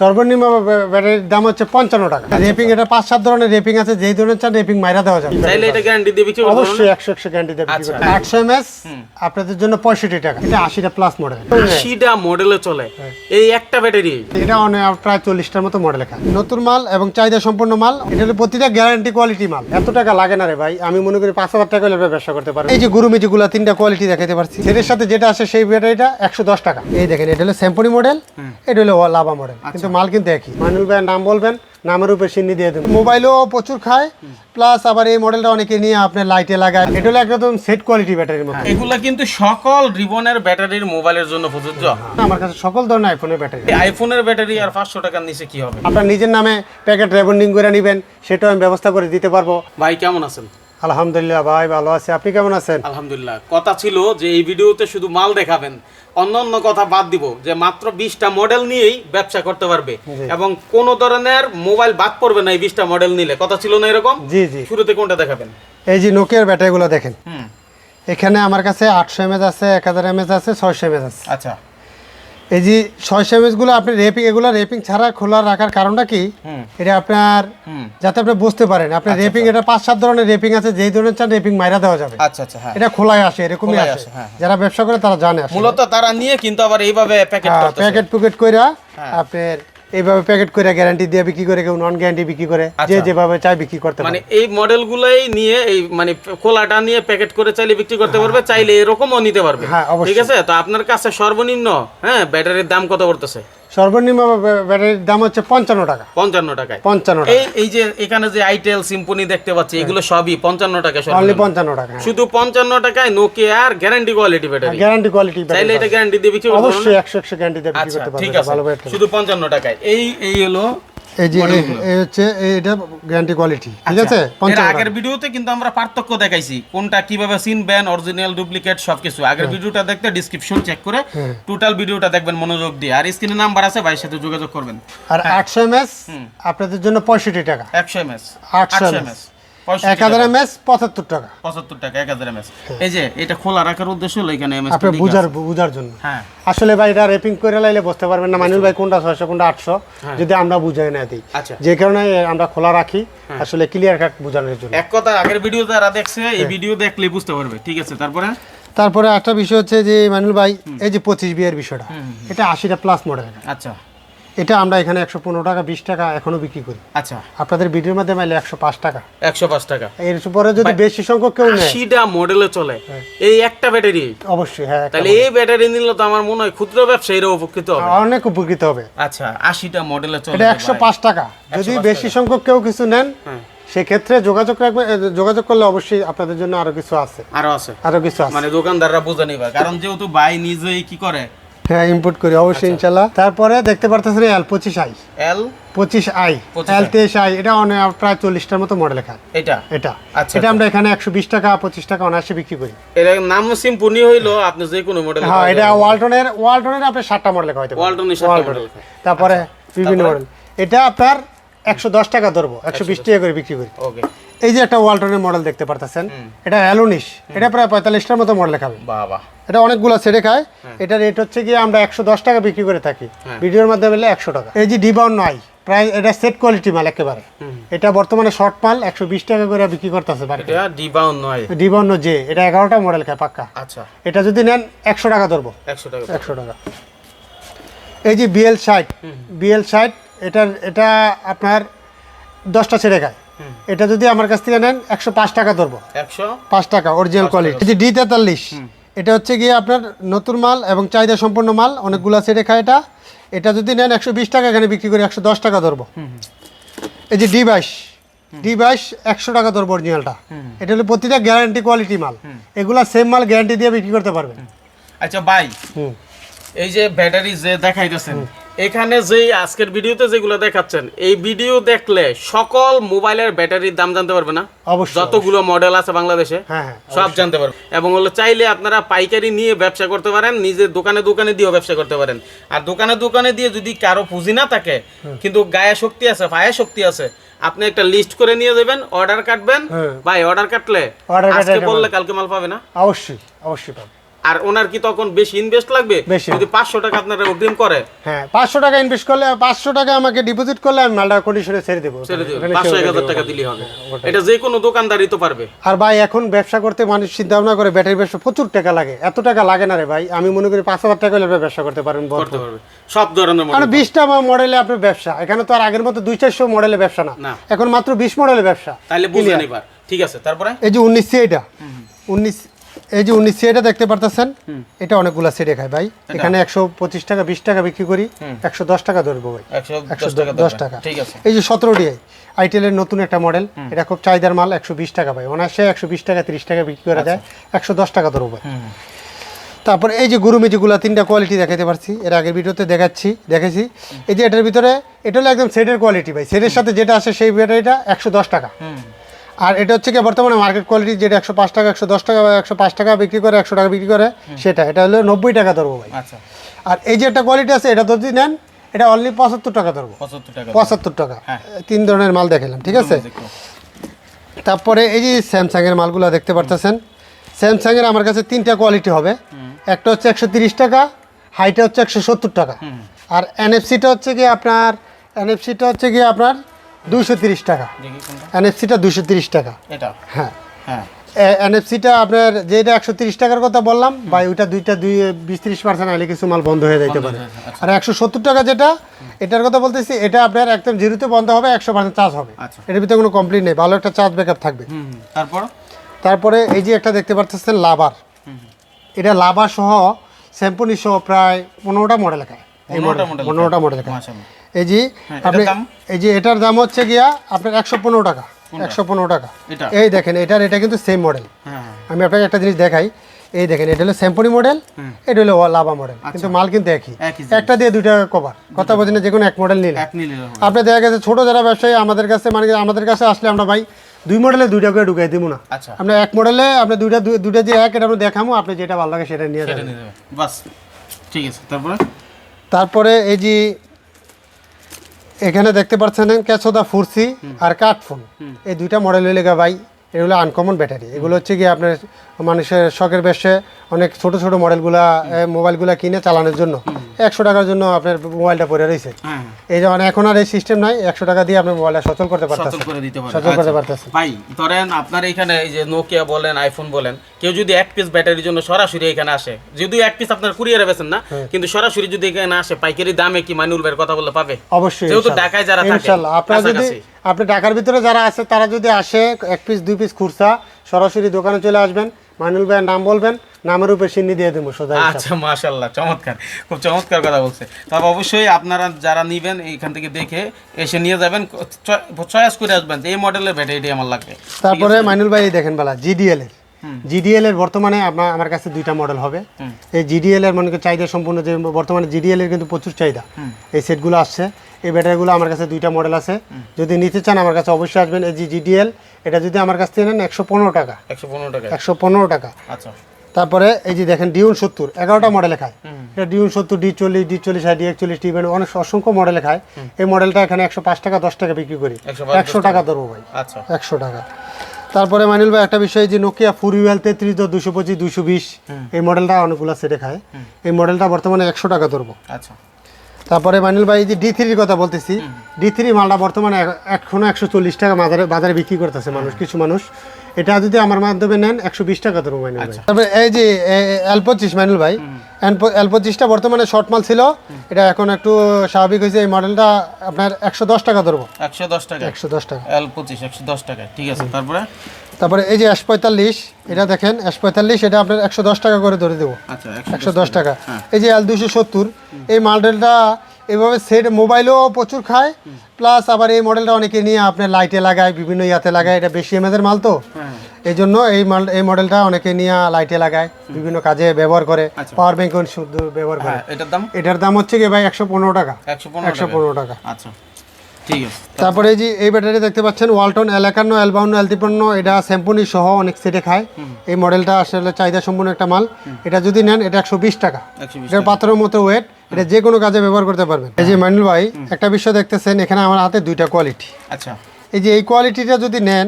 সর্বনিম্ন ব্যাটারির দাম হচ্ছে পঞ্চান্ন টাকা। রেপিং এটা পাঁচ সাত ধরনের রেপিং আছে যেই ধরনের চান রেপিং মাইরা দেওয়া যাবে। চাইলে এটা গ্যারান্টি দিয়ে বিক্রি অবশ্যই একশো একশো গ্যারান্টি দেবে আচ্ছা। আটশো এম এস আপনাদের জন্য পঁয়ষট্টি টাকা। এটা আশিটা প্লাস মডেল আশিটা মডেলে চলে। হ্যাঁ। এই একটা ব্যাটারি। এটা অনেক প্রায় চল্লিশটার মতো মডেল লেখা নতুন মাল এবং চাহিদা সম্পন্ন মাল এটা হলো প্রতিটা গ্যারান্টি কোয়ালিটি মাল। এত টাকা লাগে না রে ভাই আমি মনে করি পাঁচ হাজার টাকা হলে ব্যবসা করতে পারেন এই যে গুরু মেজিগুলো তিনটা কোয়ালিটি দেখাতে পারছি। এর সাথে যেটা আসে সেই ব্যাটারিটা একশো দশ টাকা। এই দেখেন এটা হলো স্যাম্পনি মডেল এটা হলো লাভা মডেল কিন্তু মাল কিন্তু একই। মানুল ভাই নাম বলবেন নামের উপরে সিন্নি দিয়ে দেবেন মোবাইলও প্রচুর খায় প্লাস আবার এই মডেলটা অনেকে নিয়ে আপনার লাইটে লাগায়। এটা হলো একদম সেট কোয়ালিটি ব্যাটারির মতো। এগুলা কিন্তু সকল রিবনের ব্যাটারির মোবাইলের জন্য প্রযোজ্য। আমার কাছে সকল ধরনের আইফোনের ব্যাটারি আইফোনের ব্যাটারি আর পাঁচশো টাকার নিচে কি হবে? আপনার নিজের নামে প্যাকেট রেবন্ডিং করে নেবেন সেটাও আমি ব্যবস্থা করে দিতে পারব। ভাই কেমন আছেন? আলহামদুলিল্লাহ ভাই ভালো আছে। আপনি কেমন আছেন? আলহামদুলিল্লাহ। কথা ছিল যে এই ভিডিওতে শুধু মাল দেখাবেন অন্য অন্য কথা বাদ দিব যে মাত্র বিশটা মডেল নিয়েই ব্যবসা করতে পারবে। এবং কোন ধরনের মোবাইল বাদ পড়বে না এই বিশটা মডেল নিলে। কথা ছিল না এরকম? জি জি। শুরুতে কোনটা দেখাবেন? এই যে নোকিয়ার ব্যাটারিগুলো দেখেন। এখানে আমার কাছে আটশো এমএজ আছে এক হাজার এমএজ আছে ছয়শো এমএজ আছে। আচ্ছা। এই যে ছয়শো এমএজগুলো আপনি রেপিং এগুলো রেপিং ছাড়া খোলা রাখার কারণটা কি? এটা আপনার যাতে আপনি বুঝতে পারেন। আপনি রেপিং এটা পাঁচ সাত ধরনের রেপিং আছে যেই ধরনের চান রেপিং মাইরা দেওয়া যাবে। আচ্ছা আচ্ছা হ্যাঁ। এটা খোলায় আসে এরকমই আসে। আসে, হ্যাঁ, যারা ব্যবসা করে তারা জানে আসলে। মূলত তারা নিয়ে কিন্তু আবার এইভাবে প্যাকেট প্যাকেট প্যাকেট কইরা হ্যাঁ। আপনার এইভাবে প্যাকেট করে গ্যারান্টি দিয়ে বিক্রি করে কেউ নন গ্যারান্টি বিক্রি করে যে আচ্ছা। যেভাবে চাই বিক্রি করতে মানে এই মডেলগুলোই নিয়ে এই মানে কোলাটা নিয়ে প্যাকেট করে চাইলে বিক্রি করতে পারবে চাইলে এরকমও নিতে পারবে। হ্যাঁ, ঠিক আছে? তো আপনার কাছে সর্বনিম্ন হ্যাঁ ব্যাটারির দাম কত পড়তেছে? সর্বনিম্ন ব্য- ব্যাটারির দাম হচ্ছে পঞ্চান্ন টাকা। পঞ্চান্ন টাকায়। পঞ্চান্ন এই এই যে এখানে যে আইটেল সিম্পনি দেখতে পাচ্ছি এগুলো সবই পঞ্চান্ন টাকা অনলি পঞ্চান্ন টাকা শুধু পঞ্চান্ন টাকায় নোকিয়ার guarantee quality battery guarantee quality চাইলে এটা গ্যারান্টি দিয়ে বিক্রি অবশ্যই একশো একশো গ্যারান্টি দিয়ে বিক্রি আচ্ছা করতে ঠিক পারবে আছে। ভালো ব্যাটারি শুধু পঞ্চান্ন টাকায়। এই এই হলো এই যে এই- হচ্ছে এটা গ্যারান্টি কোয়ালিটি ঠিক আছে? আচ্ছা, আগের ভিডিওতে কিন্তু আমরা পার্থক্য দেখাইছি কোনটা কীভাবে চিনবেন অরিজিনাল ডুপ্লিকেট সবকিছু। আগের ভিডিওটা দেখতে ডিসক্রিপশন চেক করে হ্যাঁ। টোটাল ভিডিওটা দেখবেন মনোযোগ দিয়ে। আর স্ক্রিনে নাম্বার আছে ভাইয়ের সাথে যোগাযোগ করবেন। আর আটশো এমএস আপনাদের জন্য পঁয়ষট্টি টাকা। একশো এমএস 800 এমএস এক হাজার এমএস পঁচাত্তর টাকা। পঁচাত্তর টাকা এক হাজার এমএস এই যে এটা খোলা রাখার উদ্দেশ্য হলো এখানে এমএস আপনার বুঝার বুঝার জন্য। হ্যাঁ। আসলে ভাই এটা রেপিং করে লাইলে বুঝতে পারবেন না মানুষ ভাই কোনটা ছয়শো কোনটা আটশো যদি আমরা বুঝাই না দিই। আচ্ছা। যে কারণে আমরা খোলা রাখি আসলে ক্লিয়ার কাট বোঝানোর জন্য। এক কথা আগের ভিডিও যারা দেখছে এই হ্যাঁ। ভিডিও দেখলে বুঝতে পারবে ঠিক আছে? তারপরে তারপরে একটা বিষয় হচ্ছে যে মানুল ভাই এই যে পঁচিশ বিয়ের বিষয়টা এটা আশিটা প্লাস মডেল আচ্ছা। এটা আমরা এখানে একশো পনেরো টাকা বিশ টাকা এখনও বিক্রি করি। আচ্ছা। আপনাদের ভিডিওর মাধ্যমে আইলে একশো পাঁচ টাকা। একশো পাঁচ টাকা। এর পরে যদি বেশি সংখ্যক কেউ নেয় আশিটা মডেলে চলে। হ্যাঁ। এই একটা ব্যাটারি অবশ্যই হ্যাঁ তাহলে এই ব্যাটারি নিলে তো আমার মনে হয় ক্ষুদ্র ব্যবসায়ীরা উপকৃত হবে। অনেক উপকৃত হবে। আচ্ছা আশিটা মডেলে চলে এটা একশো পাঁচ টাকা। যদি বেশি সংখ্যক কেউ কিছু নেন হ্যাঁ। সেক্ষেত্রে যোগাযোগ রাখবে যোগাযোগ করলে অবশ্যই আপনাদের জন্য আরও কিছু আছে। আরও আছে। আরও কিছু আছে। মানে দোকানদাররা বুঝে নিবে কারণ যেহেতু ভাই নিজেই কি করে? হ্যাঁ ইম্পোর্ট করি আচ্ছা। অবশ্যই ইনশাল্লাহ তারপরে দেখতে পারতেছেন এল পঁচিশ আই। এল পঁচিশ আই। এল তেইশ আই এটা অনেক প্রায় চল্লিশটার মতো মডেল এখানে। এটা? এটা। আচ্ছা, এটা আমরা এখানে একশো বিশ টাকা পঁচিশ টাকা অনায়াসে বিক্রি করি। এর নাম সিম্পনি হইল আপনি যে কোনো মডেল হ্যাঁ এটা ওয়ালটনের ওয়ালটনের আপনার সাতটা মডেল হয়তো ওয়ালটনের সাতটা লেখা। তারপরে বিভিন্ন তারপরে? মডেল এটা আপনার একশো দশ টাকা ধরবো একশো বিশ টাকা করে বিক্রি করি। ওকে। এই যে একটা ওয়ালটনের মডেল দেখতে পারতেছেন এটা অ্যালোনিশ এটা প্রায় পঁয়তাল্লিশটার মতো মডেল খাবে। এটা অনেকগুলো সেটে খায়। এটা রেট হচ্ছে গিয়ে আমরা একশো দশ টাকা বিক্রি করে থাকি। হ্যাঁ। ভিডিওর মাধ্যমে এলে একশো টাকা। এই যে ডিবাউন নয় প্রায় এটা সেট কোয়ালিটি মাল একেবারে। এটা বর্তমানে শর্ট মাল একশো বিশ টাকা করে বিক্রি করতেছে নয় জে এটা এগারোটা মডেল খায় পাক্কা। আচ্ছা। এটা যদি নেন একশো টাকা ধরবো। একশো টাকা একশো টাকা। এই যে বিএল ষাট বিএল ষাট এটার এটা আপনার দশটা ছেড়ে খায়। এটা যদি আমার কাছ থেকে নেন একশো পাঁচ টাকা ধরবো। একশো? পাঁচ টাকা অরিজিনাল কোয়ালিটি যে ডি তেতাল্লিশ। এটা হচ্ছে গিয়ে আপনার নতুন মাল এবং চাহিদা সম্পন্ন মাল অনেকগুলা ছেড়ে খায় এটা। এটা যদি নেন একশো বিশ টাকা এখানে বিক্রি করি একশো দশ টাকা ধরবো। এই যে ডি বাইশ ডি বাইশ একশো টাকা ধরবো অরিজিনালটা এটা হলো প্রতিটা গ্যারান্টি কোয়ালিটি মাল। এগুলা সেম মাল গ্যারান্টি দিয়ে বিক্রি করতে পারবেন। আচ্ছা ভাই হুম। এই যে ব্যাটারি যে দেখাইতেছেন এখানে যে আজকের ভিডিওতে যেগুলো দেখাচ্ছেন এই ভিডিও দেখলে সকল মোবাইলের ব্যাটারির দাম জানতে পারবে না? অবশ্যই যতগুলো মডেল আছে বাংলাদেশে হ্যাঁ হ্যাঁ সব জানতে পারবেন এবং হলো চাইলে আপনারা পাইকারি নিয়ে ব্যবসা করতে পারেন নিজের দোকানে দোকানে দিয়েও ব্যবসা করতে পারেন। আর দোকানে দোকানে দিয়ে যদি কারও পুঁজি না থাকে কিন্তু গায়ে শক্তি আছে পায়ে শক্তি আছে আপনি একটা লিস্ট করে নিয়ে যাবেন অর্ডার কাটবেন। ভাই অর্ডার কাটলে আজকে বললে কালকে মাল পাবে না? অবশ্যই অবশ্যই পাবো আর ওনার কি তখন বেশি ইনভেস্ট লাগবে? বেশি। যদি পাঁচশো টাকা আপনারা অগ্রিম করে? হ্যাঁ পাঁচশো টাকা ইনভেস্ট করলে পাঁচশো টাকা আমাকে ডিপোজিট করলে আমি মালটা কন্ডিশনে ছেড়ে দেবো। ছেড়ে পাঁচশো এক হাজার টাকা। দিলেই হবে। এটা যে কোনো দোকানদারই তো পারবে। আর ভাই এখন ব্যবসা করতে মানুষ চিন্তা ভাবনা করে ব্যাটারি ব্যবসা প্রচুর টাকা লাগে। এত টাকা লাগে না রে ভাই। আমি মনে করি পাঁচ হাজার টাকা হলে ব্যবসা করতে পারেন করতে পারবে। সব ধরনের মানে। বিশটা মডেলে আপনার ব্যবসা। এখানে তো আর আগের মতো দুই চারশো মডেলের ব্যবসা না। এখন মাত্র বিশ মডেলের ব্যবসা। তাহলে বুঝলেন এবার ঠিক আছে তারপরে? এই যে উনিশ এটা। উনিশ এই যে উনিশ সি এটা দেখতে পারতেছেন এটা অনেকগুলা সেটে খায় ভাই। এখানে একশো পঁচিশ টাকা বিশ টাকা বিক্রি করি একশো দশ টাকা ধরবো ভাই। একশো দশ টাকা এই যে সতেরো ডিআই আইটেলের নতুন একটা মডেল এটা খুব চাহিদার মাল একশো বিশ টাকা ভাই। অনায়াসে একশো বিশ টাকা তিরিশ টাকা বিক্রি করা যায় একশো দশ টাকা ধরবো ভাই। তারপর এই যে গুরু মেজিগুলো তিনটা কোয়ালিটি দেখাতে পারছি এর আগের ভিডিওতে দেখাচ্ছি দেখেছি। এই যে এটার ভিতরে এটা হলো একদম সেটের কোয়ালিটি ভাই। সেটের সাথে যেটা আসে সেই ব্যাটারিটা একশো দশ টাকা। আর এটা হচ্ছে কি বর্তমানে মার্কেট কোয়ালিটি যেটা একশো পাঁচ টাকা একশো দশ টাকা বা একশো পাঁচ টাকা বিক্রি করে একশো টাকা বিক্রি করে সেটা এটা হলো নব্বই টাকা ধরবো ভাই। আচ্ছা। আর এই যে একটা কোয়ালিটি আছে এটা যদি নেন এটা অনলি পঁচাত্তর টাকা ধরবো। পঁচাত্তর টাকা হ্যাঁ। তিন ধরনের মাল দেখালাম ঠিক আছে? তারপরে এই যে স্যামসাংয়ের মালগুলো দেখতে পারতেছেন। স্যামসাংয়ের আমার কাছে তিনটা কোয়ালিটি হবে। একটা হচ্ছে একশো তিরিশ টাকা হাইটা হচ্ছে একশো সত্তর টাকা। আর এনএফসিটা হচ্ছে কি আপনার এনএফসিটা হচ্ছে কি আপনার দুইশো তিরিশ টাকা। এনএফসিটা দুইশো তিরিশ টাকা। এটা? হ্যাঁ। হ্যাঁ। এনএফসিটা আপনার যেটা একশো তিরিশ টাকার কথা বললাম বা ওইটা দুইটা দুই বিশ তিরিশ পার্সেন্ট আইলে কিছু মাল বন্ধ হয়ে যেতে পারে। আর একশো সত্তর টাকা যেটা এটার কথা বলতেছি এটা আপনার একদম জিরোতে বন্ধ হবে একশো পার্সেন্ট চার্জ হবে। আচ্ছা। এটার ভিতরে কোনো কমপ্লেন নেই ভালো একটা চার্জ ব্যাকআপ থাকবে। তারপর? তারপরে এই যে একটা দেখতে পাচ্ছেন লাভার এটা লাভার সহ স্যাম্পনি সহ প্রায় পনেরোটা মডেল খায় এই 15টা মডেল। model পনেরোটা মডেল এই যে হ্যাঁ, আপনি এটার দাম? এই যে এটার দাম হচ্ছে গিয়া আপনার একশো পনেরো টাকা। একশো পনেরো টাকা। এই দেখেন এটার এটা কিন্তু সেম মডেল হ্যাঁ হ্যাঁ। আমি আপনাকে একটা জিনিস দেখাই। এই দেখেন এটা হলো স্যাম্পনি মডেল এটা হলো লাভা মডেল কিন্তু মাল কিন্তু একই। একটা দিয়ে দুইটা কভার কথা বলছি না যে কোনো এক মডেল নিলে। এক আপনি দেখা গেছে ছোট যারা ব্যবসায়ী আমাদের কাছে মানে আমাদের কাছে আসলে আমরা ভাই দুই মডেলে দুইটা করে ঢুকাই দিব না। আমরা এক মডেলে আপনি দুইটা দুই- দুইটা যে এক এটা আমরা দেখামো আপনি যেটা ভালো লাগে সেটা নিয়ে যাবেন। বাস ঠিক আছে তারপরে? তারপরে এই যে এখানে দেখতে পাচ্ছেন ক্যাচোদা ফুরসি আর কাঠফোন এই দুইটা মডেল হইলে গা ভাই। এগুলো আনকমন ব্যাটারি এগুলো হচ্ছে কি আপনার মানুষের শখের বেশে অনেক ছোট ছোট মডেলগুলা মোবাইলগুলা কিনে চালানোর জন্য। একশো টাকার জন্য আপনার মোবাইলটা পড়ে রয়েছে। হ্যাঁ। এই যে মানে এখন আর এই সিস্টেম নাই একশো টাকা দিয়ে আপনি মোবাইলটা সচল করতে সচল পারতেছেন করে দিতে পারে সচল করতে আচ্ছা। পারতেছেন ভাই ধরেন আপনার এখানে এই যে নোকিয়া বলেন আইফোন বলেন কেউ যদি এক পিস ব্যাটারির জন্য সরাসরি এখানে আসে যদিও এক পিস আপনার কুরিয়ারে বেছেন না হ্যাঁ। কিন্তু সরাসরি যদি এখানে আসে পাইকারি দামে কি মাইনুল ভাইয়ের কথা বললে পাবে? অবশ্যই যেহেতু। ঢাকায় যারা থাকে, আপনার যদি। আপনি ঢাকার ভিতরে যারা আছে তারা যদি আসে এক পিস দুই পিস খুরসা সরাসরি দোকানে চলে আসবেন। মানুল ভাইয়ের নাম বলবেন নামের উপরে সিন্নি দিয়ে দেবো সোজা। আচ্ছা মাশাল্লাহ চমৎকার খুব চমৎকার কথা বলছে। তবে অবশ্যই আপনারা যারা নিবেন এইখান থেকে দেখে এসে নিয়ে যাবেন চয়েস করে আসবেন এই মডেলের ব্যাটারিটি আমার লাগবে। তারপরে মানুল ভাই দেখেন বেলা জিডিএল এর। জিডিএল এর বর্তমানে আপনার আমার কাছে দুইটা মডেল হবে। এই জিডিএল এর মনে চাহিদা সম্পূর্ণ যে বর্তমানে জিডিএল এর কিন্তু প্রচুর চাহিদা। এই সেটগুলো আসছে। এই ব্যাটারিগুলো আমার কাছে দুইটা মডেল আছে। যদি নিতে চান আমার কাছে অবশ্যই আসবেন। এই যে জিডিএল এটা যদি আমার কাছ থেকে নেন একশো পনেরো টাকা। একশো পনেরো টাকা একশো পনেরো টাকা। আচ্ছা। তারপরে এই যে দেখেন ডিউন সত্তর এগারোটা মডেলে খায়। এটা ডিউন সত্তর ডি চল্লিশ ডি চল্লিশ ডি একচল্লিশ ডি অনেক অসংখ্য মডেলে খায়। এই মডেলটা এখানে একশো পাঁচ টাকা দশ টাকা বিক্রি করি। একশো টাকা। ধরবো ভাই। আচ্ছা। একশো টাকা। তারপরে মানিল ভাই একটা বিষয় যে নোকিয়া ফুরিওয়েল তেত্রিশ দশ দুশো পঁচিশ দুশো বিশ এই মডেলটা অনেকগুলো সেটে খায় এই মডেলটা বর্তমানে একশো টাকা ধরবো। আচ্ছা। তারপরে মানিল ভাই যে ডি থ্রির কথা বলতেছি ডি থ্রি মালটা বর্তমানে এখনও একশো চল্লিশ টাকা বাজারে বাজারে বিক্রি করতেছে মানুষ কিছু মানুষ। এটা যদি আমার মাধ্যমে নেন একশো বিশ টাকা ধরবো মাইনুল ভাই। তারপরে এই যে এল পঁচিশ মাইনুল ভাই এল পঁচিশটা বর্তমানে শর্ট মাল ছিল। এটা এখন একটু স্বাভাবিক হয়েছে। এই মডেলটা আপনার একশো দশ টাকা ধরবো। একশো দশ টাকা। একশো দশ টাকা। এল পঁচিশ একশো দশ টাকা। ঠিক আছে তারপরে? তারপরে এই যে এস পঁয়তাল্লিশ এটা দেখেন এস পঁয়তাল্লিশ এটা আপনার একশো দশ টাকা করে ধরে দেবো। আচ্ছা একশো দশ টাকা। এই যে এল দুশো সত্তর এই মডেলটা এভাবে সেট মোবাইলও প্রচুর খায়। প্লাস আবার এই মডেলটা অনেকে নিয়ে আপনার লাইটে লাগায় বিভিন্ন ইয়াতে লাগায় এটা বেশি এমএদের মাল তো। হ্যাঁ। এই জন্য এই মাল এই মডেলটা অনেকে নিয়ে লাইটে লাগায় বিভিন্ন কাজে ব্যবহার করে। আচ্ছা। পাওয়ার ব্যাংক শুধু ব্যবহার করে। হ্যাঁ এটার দাম? এটার দাম হচ্ছে কি ভাই একশো পনেরো টাকা। একশো পনেরো টাকা পনেরো টাকা। আচ্ছা। ঠিক আছে। তারপরে এই যে এই ব্যাটারি দেখতে পাচ্ছেন ওয়ালটন এল একান্ন এল বাউন্ন এল তিপ্পান্ন এটা স্যাম্পনি সহ অনেক সেটে খায়। এই মডেলটা আসলে চাহিদা সম্পূর্ণ একটা মাল। এটা যদি নেন এটা একশো বিশ টাকা। এটার পাথরের মতো ওয়েট এটা যে কোনো কাজে ব্যবহার করতে পারবেন। এই যে মাইনুল ভাই একটা বিষয় দেখতেছেন এখানে আমার হাতে দুইটা কোয়ালিটি আচ্ছা। এই যে এই কোয়ালিটিটা যদি নেন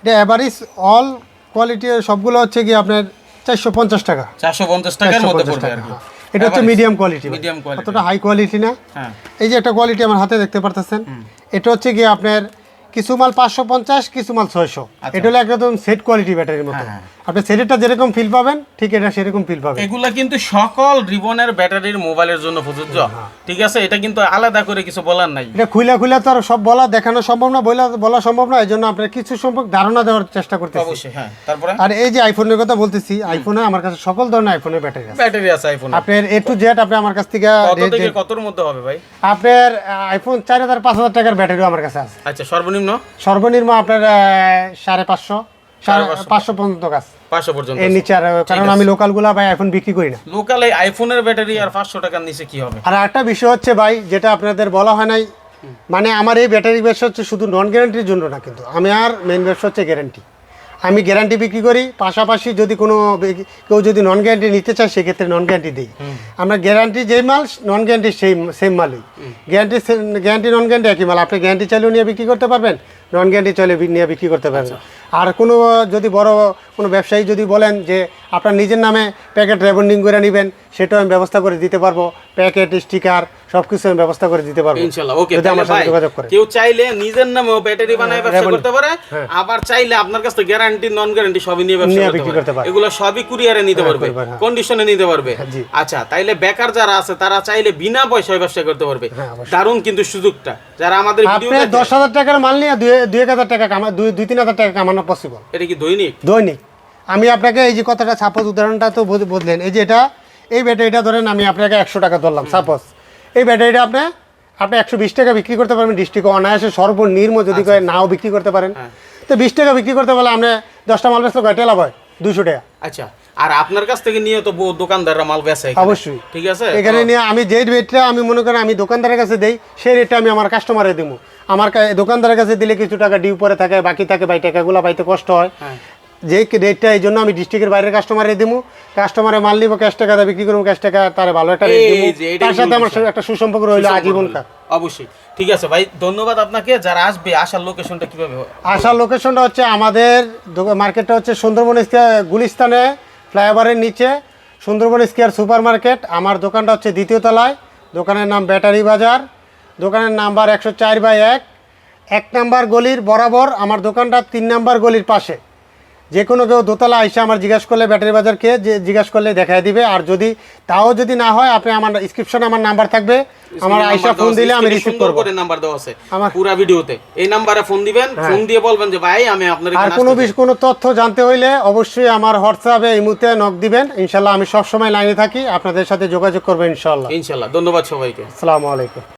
এটা অ্যাভারেজ অল কোয়ালিটি সবগুলো হচ্ছে কি আপনার চারশো পঞ্চাশ টাকা। চারশো পঞ্চাশ টাকার মধ্যে 450 পড়বে টাকা। এটা হচ্ছে মিডিয়াম কোয়ালিটি মিডিয়াম কোয়ালিটি অতটা হাই কোয়ালিটি না। হ্যাঁ। এই যে একটা কোয়ালিটি আমার হাতে দেখতে পারতেছেন এটা হচ্ছে গিয়ে আপনার কিছু মাল পাঁচশো পঞ্চাশ কিছু মাল ছয়শো। এটা হলো একদম সেট কোয়ালিটি ব্যাটারির মতো। হ্যাঁ, আপনি সেটেরটা যেরকম ফিল পাবেন ঠিক এটা সেরকম ফিল পাবেন। এগুলা কিন্তু সকল রিবনের ব্যাটারির মোবাইলের জন্য প্রযোজ্য। হ্যাঁ। ঠিক আছে? এটা কিন্তু আলাদা করে কিছু বলার নাই। এটা খুলে খুলে তো আর সব বলা দেখানো সম্ভব না বলা বলা সম্ভব না এই জন্য আপনার কিছু সম্পর্ক ধারণা দেওয়ার চেষ্টা করতে অবশ্যই হ্যাঁ তারপরে? আর এই যে আইফোনের কথা বলতেছি আইফোনে আমার কাছে সকল ধরনের আইফোনের ব্যাটারি আছে। ব্যাটারি আছে আইফোন আপনার এ টু জেড আপনি আমার কাছ থেকে কত থেকে কতর মধ্যে হবে ভাই? আপনার আইফোন চার হাজার পাঁচ হাজার টাকার ব্যাটারিও আমার কাছে আছে। আচ্ছা সর্বনিম্ন সর্বনিম্ন? আপনার আহ, সাড়ে পাঁচশো পাঁচশো। পর্যন্ত কাজ। পাঁচশো পর্যন্ত এর নিচে আর কারণ আমি লোকালগুলা ভাই এখন বিক্রি করি না। লোকালে আইফোনের ব্যাটারি আর পাঁচশো টাকার নিচে কি হবে? আর একটা বিষয় হচ্ছে ভাই যেটা আপনাদের বলা হয় নাই মানে আমার এই ব্যাটারি ব্যবসা হচ্ছে শুধু নন গ্যারান্টির জন্য না কিন্তু আমি আর মেন ব্যবসা হচ্ছে গ্যারান্টি আমি গ্যারান্টি বিক্রি করি পাশাপাশি যদি কোনো কেউ যদি নন গ্যারান্টি নিতে চায় সেক্ষেত্রে নন গ্যারান্টি দিই। আমরা গ্যারান্টি যেই মাল নন গ্যারান্টি সেই সেম মালই। গ্যারান্টি গ্যারান্টি নন গ্যারান্টি একই মাল। আপনি গ্যারান্টি চাইলেও নিয়ে বিক্রি করতে পারবেন। নন গ্যারান্টি চাইলে বি- নিয়ে বিক্রি করতে পারবেন আর কোনো যদি বড় কোনো ব্যবসায়ী যদি বলেন যে আপনার নিজের নামে প্যাকেট রেবন্ডিং করে নেবেন সেটাও আমি ব্যবস্থা করে দিতে পারব। প্যাকেট স্টিকার সব কিছু আমি ব্যবস্থা করে দিতে পারব। ইনশাল্লাহ ওকে যদি আমার সাথে যোগাযোগ করে। কেউ চাইলে নিজের নামেও ব্যাটারি বানায় ব্যবসা করতে পারে হ্যাঁ। আবার চাইলে আপনার কাছ গ্যারান্টি নন গ্যারান্টি সবই নিয়ে ব্যবসা করতে বিক্রি করতে পারে। এগুলো সবই কুরিয়ারে নিতে পারবে হ্যাঁ। কন্ডিশনে নিতে পারবে। আচ্ছা তাইলে বেকার যারা আছে তারা চাইলে বিনা পয়সায় ব্যবসা করতে পারবে। হ্যাঁ, দারুণ কিন্তু সুযোগটা। যারা আমাদের ভিডিও আপনি দশ হাজার টাকার মাল নিয়ে দুই এক হাজার টাকা কামা দুই দুই তিন হাজার টাকা কামানো পসিবল এটা কি দৈনিক? দৈনিক। আমি আপনাকে এই যে কথাটা সাপোজ উদাহরণটা তো বুঝ- এই যে এটা এই ব্যাটারিটা ধরেন আমি আপনাকে একশো টাকা ধরলাম সাপোজ এই ব্যাটারিটা আপনি আপনি একশো বিশ টাকা বিক্রি করতে পারবেন ডিস্ট্রিক্টে অনায়াসে সর্বনিম্ন যদি করে নাও বিক্রি করতে পারেন। তো বিশ টাকা বিক্রি করতে পারলে আপনি দশটা মাল বেচলে কয়টা লাভ হয় দুশো টাকা। আচ্ছা। আর আপনার কাছ থেকে নিয়ে তো দোকানদাররা মাল বেচে অবশ্যই। ঠিক আছে? এখানে নিয়ে আমি যে রেটটা আমি মনে করেন আমি দোকানদারের কাছে দেই সেই রেটটা আমি আমার কাস্টমারে দিব আমার দোকানদারের কাছে দিলে কিছু টাকা ডিউ পরে থাকে বাকি থাকে বাই টাকাগুলো পাইতে কষ্ট হয়। হ্যাঁ। যে রেটটা এই জন্য আমি ডিস্ট্রিক্টের বাইরের কাস্টমারে দিব কাস্টমারে মাল নিব ক্যাশ টাকা দিয়ে বিক্রি করব ক্যাশ টাকা তার ভালো একটা রেট দিব তার সাথে আমার। একটা সুসম্পর্ক রইল আজীবনকার অবশ্যই। ঠিক আছে ভাই ধন্যবাদ আপনাকে। যারা আসবে আসার লোকেশনটা কীভাবে আসার লোকেশনটা হচ্ছে আমাদের মার্কেটটা হচ্ছে সুন্দরবন গুলিস্তানে। ফ্লাইওভারের নিচে সুন্দরবন স্কেয়ার সুপার মার্কেট আমার দোকানটা হচ্ছে দ্বিতীয় তলায়। দোকানের নাম ব্যাটারি বাজার। দোকানের নাম্বার একশো চার বাই এক। এক নাম্বার গলির বরাবর আমার দোকানটা তিন নাম্বার গলির পাশে। যে কোনো কেউ দোতলা আইসা আমার জিজ্ঞাসা করলে ব্যাটারি বাজারকে যে জিজ্ঞাসা করলে দেখায় দিবে। আর যদি তাও যদি না হয় আপনি আমার ডিসক্রিপশনে আমার নাম্বার থাকবে। আমার আইসা ফোন দিলে আমি রিসিভ করব। করে নাম্বার দেওয়া আছে আমার- হ্যাঁ। পুরা ভিডিওতে। এই নাম্বারে ফোন দিবেন ফোন দিয়ে বলবেন যে ভাই আমি আপনার আর কোনো আসতে বিষ কোনো তথ্য জানতে হইলে অবশ্যই আমার হোয়াটসঅ্যাপে এই মুহূর্তে নক দিবেন। ইনশাল্লাহ আমি সবসময় লাইনে থাকি আপনাদের সাথে যোগাযোগ করব ইনশাল্লাহ। চাই। ইনশাল্লাহ ধন্যবাদ সবাইকে। আসসালামু আলাইকুম।